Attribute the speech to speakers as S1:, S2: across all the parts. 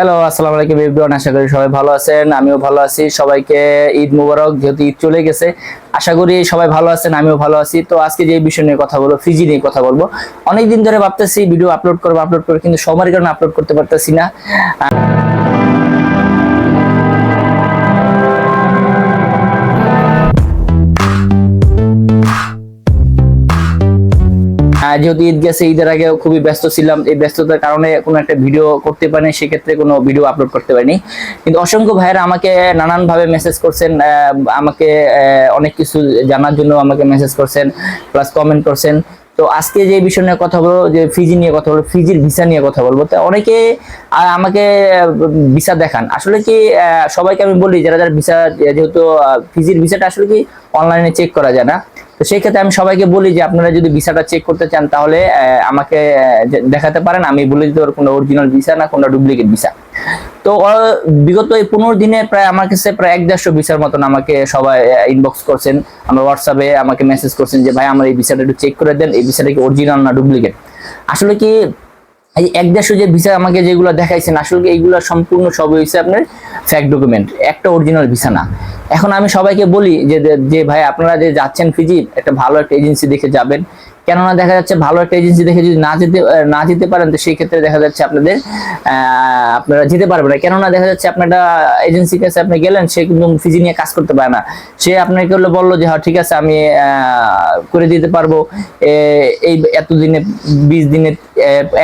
S1: Hello আসসালামু আলাইকুম everyone আশা করি সবাই ভালো আছেন, আমিও ভালো আছি। সবাইকে ঈদ মুবারক, যেহেতু ঈদ চলে গেছে, আশা করি সবাই ভালো আছেন, আমিও ভালো আছি। তো আজকে যে বিষয় নিয়ে কথা বলব, ফিজি নিয়ে কথা বলব। অনেকদিন ধরে ভাবতেছি ভিডিও আপলোড করব আপলোড করব, কিন্তু সময়ের কারণে আপলোড করতে পারতেছি না। যেহেতু ঈদ গেছে, ঈদের আগে খুবই ব্যস্ত ছিলাম। এই ব্যস্ততার কারণে কোনো একটা ভিডিও করতে পারিনি, সেক্ষেত্রে কোনো ভিডিও আপলোড করতে পারিনি। কিন্তু অসংখ্য ভাইয়েরা আমাকে নানান ভাবে মেসেজ করছেন আমাকে অনেক কিছু জানার জন্য আমাকে মেসেজ করছেন প্লাস কমেন্ট করছেন। তো আজকে যে বিষয় নিয়ে কথা বলব, যে ফিজি নিয়ে কথা বলব, ফিজির ভিসা নিয়ে কথা বলব, তো অনেকে আমাকে ভিসা দেখান। আসলে কি সবাইকে আমি বলি, যারা যারা ভিসা, যেহেতু ফিজির ভিসাটা আসলে কি অনলাইনে চেক করা যায় না। তো সেই ক্ষেত্রে আমি সবাইকে বলি যে আপনারা যদি ভিসাটা চেক করতে চান, তাহলে আমাকে দেখাতে পারেন। আমি বলে দিতে পারব কোনো অরিজিনাল ভিসা না কোনো ডুপ্লিকেট ভিসা। তো বিগত এই পনেরো দিনে প্রায় আমার কাছে প্রায় এক দেড়শো ভিসার মতন আমাকে সবাই ইনবক্স করছেন। আমার হোয়াটসঅ্যাপে আমাকে মেসেজ করছেন যে, ভাই, আমার এই ভিসাটা একটু চেক করে দেন। এই ভিসাটা কি অরিজিনাল না ডুপ্লিকেট আসলে কি, এই এক দেড়শো যে ভিসা আমাকে যেগুলো দেখাইছেন, আসলে এইগুলো সম্পূর্ণ সব হয়েছে আপনার ফ্যাক ডকুমেন্ট একটা অরিজিনাল ভিসা না। এখন আমি সবাইকে বলি যে যে ভাই, আপনারা যে যাচ্ছেন ফিজি একটা ভালো একটা এজেন্সি দেখে যাবেন। কেননা দেখা যাচ্ছে ভালো একটা এজেন্সি দেখে যদি না যেতে না যেতে পারেন, তো সেই ক্ষেত্রে দেখা যাচ্ছে আপনাদের আপনারা যেতে পারবেন না। কেননা দেখা যাচ্ছে আপনার এজেন্সির কাছে আপনি গেলেন, সে কিন্তু ফিজি নিয়ে কাজ করতে পারে না। সে আপনাকে হলো বলল যে হ্যাঁ ঠিক আছে, আমি করে দিতে পারব। এই এতদিনে, বিশ দিনে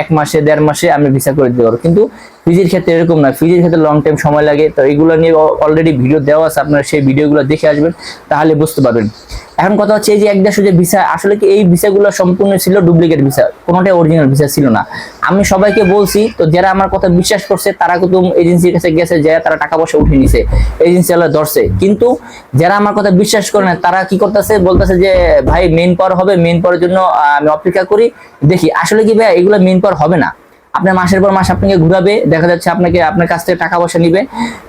S1: এক মাসে, দেড় মাসে আমি ভিসা করে দিতে পারব। কিন্তু ফিজির ক্ষেত্রে এরকম না। ফিজির ক্ষেত্রে লং টাইম সময় লাগে। তো এইগুলো নিয়ে অলরেডি ভিডিও দেওয়া আছে। আপনারা সেই ভিডিওগুলো দেখে আসবেন, তাহলে বুঝতে পারবেন। এখন কথা হচ্ছে এই যে এক দেশ যে ভিসা আসলে কি এই ভিসাগুলো সম্পূর্ণ ছিল ডুপ্লিকেট ভিসা কোনোটাই অরিজিনাল ভিসা ছিল না। আমি সবাইকে বলছি, তো যারা আমার কথা বিশ্বাস করছে, তারা কিন্তু এজেন্সির কাছে গেছে, যারা তারা টাকা পয়সা উঠে নিছে এজেন্সি ওরা ধরছে। কিন্তু যারা আমার কথা বিশ্বাস করে না, তারা কি করতেছে? বলতেছে যে, ভাই মেন পাওয়ার হবে মেন পাওয়ার জন্য আমি অপেক্ষা করি, দেখি। আসলে কি ভাই, এগুলো মেন পাওয়ার হবে না। আপনার মাসের পর মাস আপনাকে ঘুরাবে, দেখা যাচ্ছে আপনাকে আপনার কাছ থেকে টাকা পয়সা নিবে।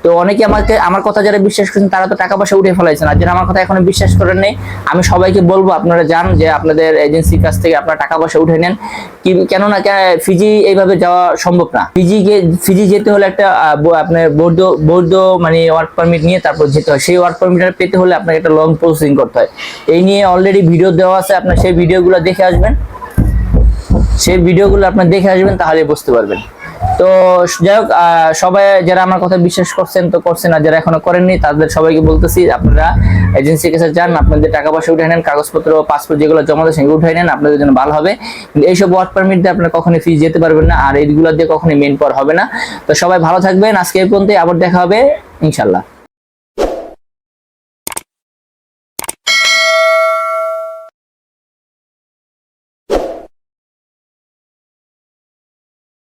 S1: তো অনেকে আমাকে, আমার কথা যারা বিশ্বাস করছেন, তারা তো টাকা পয়সা উঠে ফেলাইছেন আর যারা আমার কথা এখনও বিশ্বাস করেন নেই, আমি সবাইকে বলব, আপনারা জান যে আপনাদের এজেন্সির কাছ থেকে আপনারা টাকা পয়সা উঠে নেন। কেননা ফিজি এইভাবে যাওয়া সম্ভব না। ফিজি ফিজি যেতে হলে একটা আপনার বৈধ বৈধ মানে ওয়ার্ক পারমিট নিয়ে তারপর যেতে হয়। সেই ওয়ার্ক পারমিটটা পেতে হলে আপনাকে একটা লং প্রসেসিং করতে হয়। এই নিয়ে অলরেডি ভিডিও দেওয়া আছে, আপনার সেই ভিডিওগুলো দেখে আসবেন। সেই ভিডিওগুলো আপনার দেখে আসবেন তাহলে বুঝতে পারবেন। তো যাই হোক সবাই যারা আমার কথা বিশ্বাস করছেন তো করছেন, আর যারা এখনও করেননি, তাদের সবাইকে বলতেছি, আপনারা এজেন্সির কাছে যান, আপনাদের টাকা পয়সা উঠে নেন, কাগজপত্র পাসপোর্ট যেগুলো জমা দেয় সেগুলো উঠে নেন, আপনাদের জন্য ভালো হবে। এইসব ওয়ার্ক পারমিট দিয়ে আপনারা কখনোই ফিজ যেতে পারবেন না, আর এইগুলো দিয়ে কখনোই মেন পর হবে না। তো সবাই ভালো থাকবেন, আজকে এই পর্যন্ত আবার দেখা হবে ইনশাল্লাহ